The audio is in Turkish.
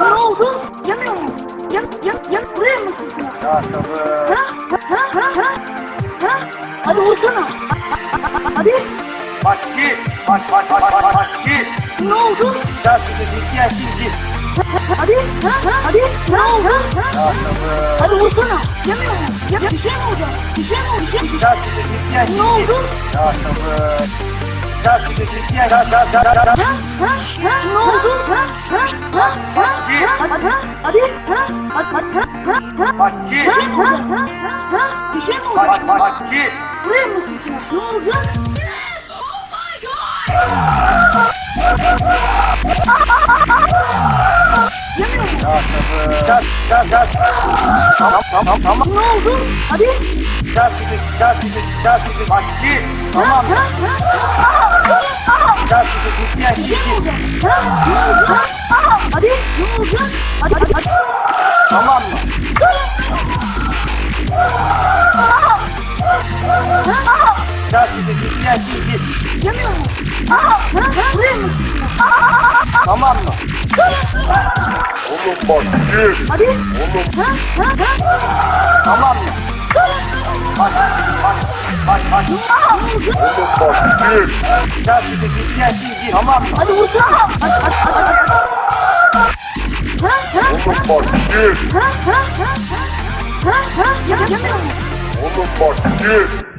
Ne oldu? Yanıyor mu? Yan, yan, yan, buraya mı sıkıyor? Ya sabır. Ha? Ha? Ha? Ha? Ha? Hadi vursana. Hadi. Bak ki. Bak bak bak bak bak ki. Ne oldu? Ya sizi ciddi açınca. Hadi. Ha? Ha? Hadi. Ne oldu? Ha? Ya sabır. Hadi vursana. Yanıyor mu? Ya, bir şey mi olacak? Bir şey mi olacak? Şey- Ya sizi ciddi Ne açınca. oldu? Ya sabır. Ya sizi ya ya. Ha? Ha? Ha? Bir şey mi ki. Buraya mı sıkıyor? Ne oldu? Yanıyor mu? Ya sabır. Ya ya ya. Tamam tamam tamam. Ne oldu? Hadi. Ya sizi ya sizi ya sizi. Bak ki. Tamam. Bir şey mi açınca. olacak? Ha? Ne olacak? Ne olacak? Hadi. Hadi. Hadi. Tamam mı? Ya sizi ciddi açınca. Yanıyor mu? Buraya mı? Tamam mı? Oğlum bak gir. Hadi. Oğlum Ha? Ha? Ha? Tamam mı? Bak bak bak bak. oğlum bak gir. Ya sizi ciddi açınca. Tamam mı? Hadi vursana. Hadi. Hadi. Hadi. Oğlum bak git. Oğlum my git.